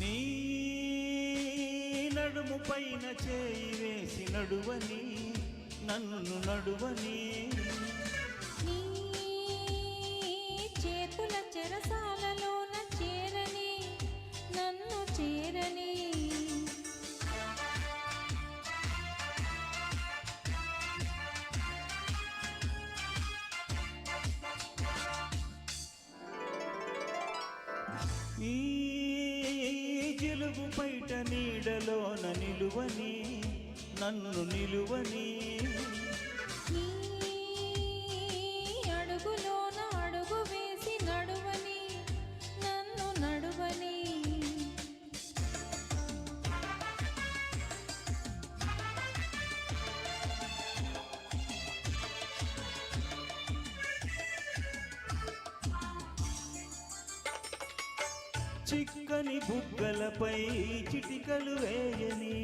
నీ నడుము పైన చేయి వేసి నడువని నన్ను నడువని. నీ చేతుల చెరసాలలోన చేరని నన్ను చేరని. ఈ జిలుగు పైట నీడలోన నిలువని నన్ను నిలువని. అడుగులో చిక్కని బుగ్గలపై చిటికలు వేయని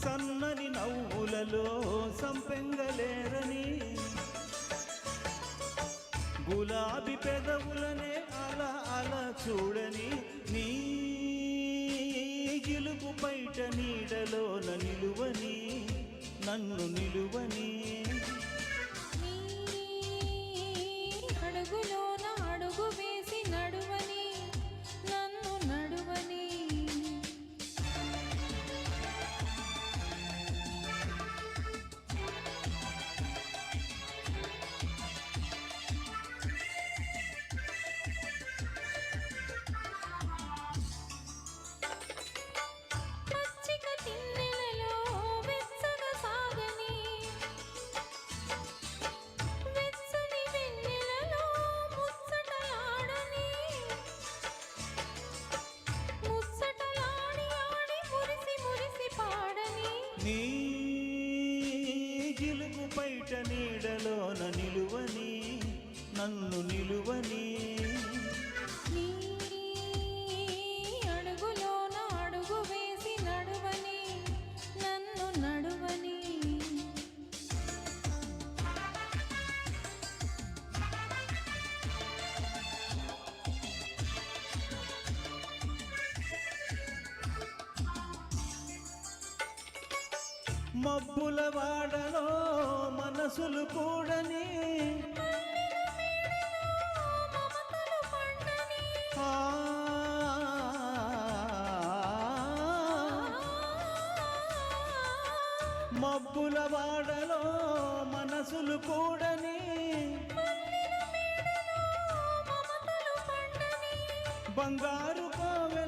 సన్నని నవ్వులలో సంపెంగలేరని గులాబీ పెదవులనే అలా అలా చూడని నీ గిలుపు బయట నీడలోన నిలువని నన్ను నిలువని నీ గిలుపు బయట నీడలోన నిలువని నన్ను నిలువని మబ్బుల వాడలో మనసులు కూడని మబ్బుల వాడలో మనసులు కూడని బంగారు కోవెలలో